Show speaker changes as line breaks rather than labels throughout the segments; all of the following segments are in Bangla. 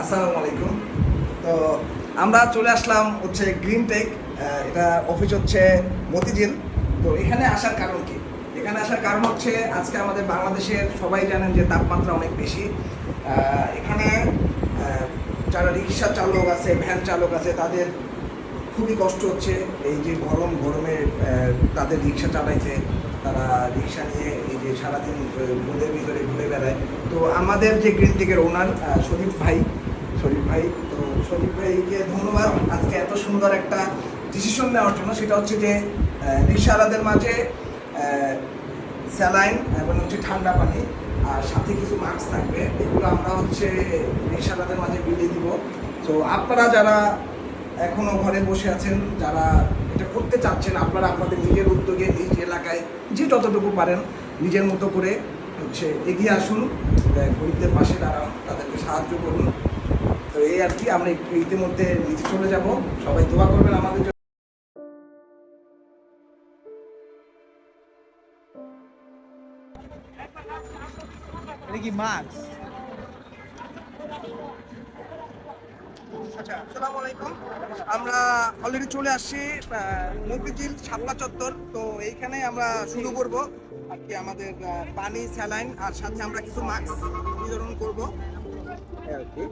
আসসালামু আলাইকুম। তো আমরা চলে আসলাম হচ্ছে গ্রিন টেক এটা অফিস হচ্ছে মতিঝিল। তো এখানে আসার কারণ কি? এখানে আসার কারণ হচ্ছে আজকে আমাদের বাংলাদেশের সবাই জানেন যে তাপমাত্রা অনেক বেশি। এখানে যারা রিক্সা চালক আছে, ভ্যান চালক আছে, তাদের খুবই কষ্ট হচ্ছে। এই যে গরম, গরমে তাদের রিক্সা চালাইছে তারা রিক্সা নিয়ে এই যে সারাদিন রোদের ভিতরে ঘুরে বেড়ায়। তো আমাদের যে গ্রিন টেকের ওনার শরীফ ভাই শরীফ ভাই, তো শরীফ ভাইকে ধন্যবাদ। আজকে এত সুন্দর একটা ডিসিশন নেওয়ার জন্য। সেটা হচ্ছে যে রিক্সাওয়ালাদের মাঝে স্যালাইন এবং হচ্ছে ঠান্ডা পানি আর সাথে কিছু মাস্ক থাকবে। এগুলো আমরা হচ্ছে রিক্সাওয়ালাদের মাঝে বিলিয়ে দিব। তো আপনারা যারা এখনও ঘরে বসে আছেন, যারা এটা করতে চাচ্ছেন, আপনারা আপনাদের নিজের উদ্যোগে নিজ এলাকায় যে যতটুকু পারেন নিজের মতো করে হচ্ছে এগিয়ে আসুন গরিবদের পাশে দাঁড়ান, তাদেরকে সাহায্য করুন। তো এই আর কি আমরা ইতিমধ্যে নিচে চলে যাব। সবাই দোয়া করবেন আমাদের
কি মাছ?
আচ্ছা আসসালামু আলাইকুম। আমরা অলরেডি চলে আসছি মতিঝিল ছাপলা চত্বর। তো এইখানে আমরা শুরু করব। আর কি আমাদের পানি স্যালাইন আর সাথে আমরা কিছু মাস্ক বিতরণ করব। আর কি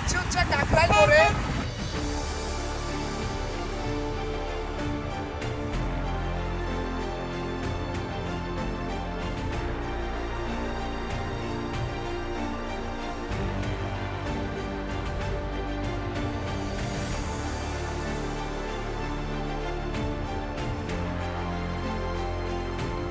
এখন আমরা যাচ্ছি হচ্ছে কাকরাই মোড়ে